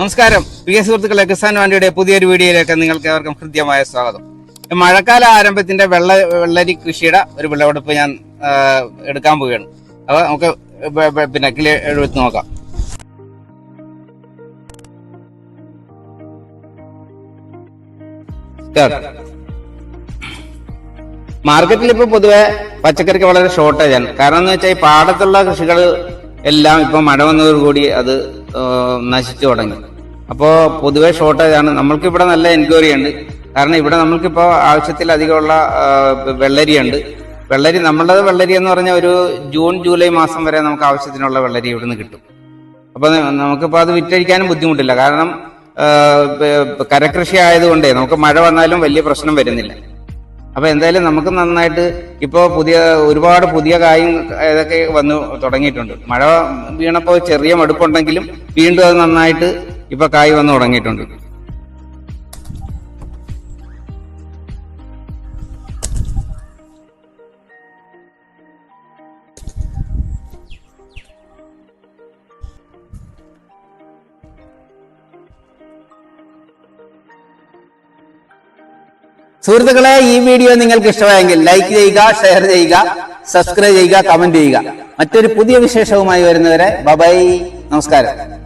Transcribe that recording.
നമസ്കാരം. പ്രിയ സുഹൃത്തുക്കളെ കിസാൻ വാണ്ടിയുടെ പുതിയൊരു വീഡിയോയിലേക്ക് നിങ്ങൾക്ക് ഏവർക്കും ഹൃദ്യമായ സ്വാഗതം. മഴക്കാല ആരംഭത്തിന്റെ വെള്ള വെള്ളരി കൃഷിയുടെ ഒരു വിളവെടുപ്പ് ഞാൻ എടുക്കാൻ പോവുകയാണ്. അപ്പൊ നമുക്ക് പിന്നെ കിളി എടുത്ത് നോക്കാം. മാർക്കറ്റിൽ ഇപ്പൊ പൊതുവെ പച്ചക്കറിക്ക് വളരെ ഷോർട്ടേജ് ആണ്. കാരണം എന്ന് വെച്ചാൽ ഈ പാടത്തുള്ള കൃഷികൾ എല്ലാം ഇപ്പൊ മഴ വന്നതോടുകൂടി അത് നശിച്ചു തുടങ്ങി. അപ്പോ പൊതുവേ ഷോർട്ടേജ് ആണ് നമ്മൾക്ക് ഇവിടെ നല്ല എൻക്വയറി ഉണ്ട്. കാരണം ഇവിടെ നമ്മൾക്കിപ്പോ ആവശ്യത്തിലധികമുള്ള വെള്ളരിയുണ്ട്. വെള്ളരി നമ്മളുടെ വെള്ളരി എന്ന് പറഞ്ഞാൽ ഒരു ജൂൺ ജൂലൈ മാസം വരെ നമുക്ക് ആവശ്യത്തിനുള്ള വെള്ളരി ഇവിടുന്ന് കിട്ടും. അപ്പോൾ നമുക്കിപ്പോൾ നമുക്കിപ്പോ അത് വിറ്റഴിക്കാനും ബുദ്ധിമുട്ടില്ല. കാരണം കരകൃഷി ആയതുകൊണ്ടേ നമുക്ക് മഴ വന്നാലും വലിയ പ്രശ്നം വരുന്നില്ല. അപ്പൊ എന്തായാലും നമുക്ക് നന്നായിട്ട് ഇപ്പോ പുതിയ ഒരുപാട് പുതിയ കായും ഇതൊക്കെ വന്നു തുടങ്ങിയിട്ടുണ്ട്. മഴ വീണപ്പോൾ ചെറിയ മടുപ്പുണ്ടെങ്കിലും വീണ്ടും അത് നന്നായിട്ട് ഇപ്പൊ കായ് വന്ന് തുടങ്ങിയിട്ടുണ്ട് സുഹൃത്തുക്കളെ ഈ വീഡിയോ നിങ്ങൾക്ക് ഇഷ്ടമായെങ്കിൽ ലൈക്ക് ചെയ്യുക ഷെയർ ചെയ്യുക സബ്സ്ക്രൈബ് ചെയ്യുക കമന്റ് ചെയ്യുക. മറ്റൊരു പുതിയ വിശേഷവുമായി വരുന്നവരെ ബബൈ നമസ്കാരം.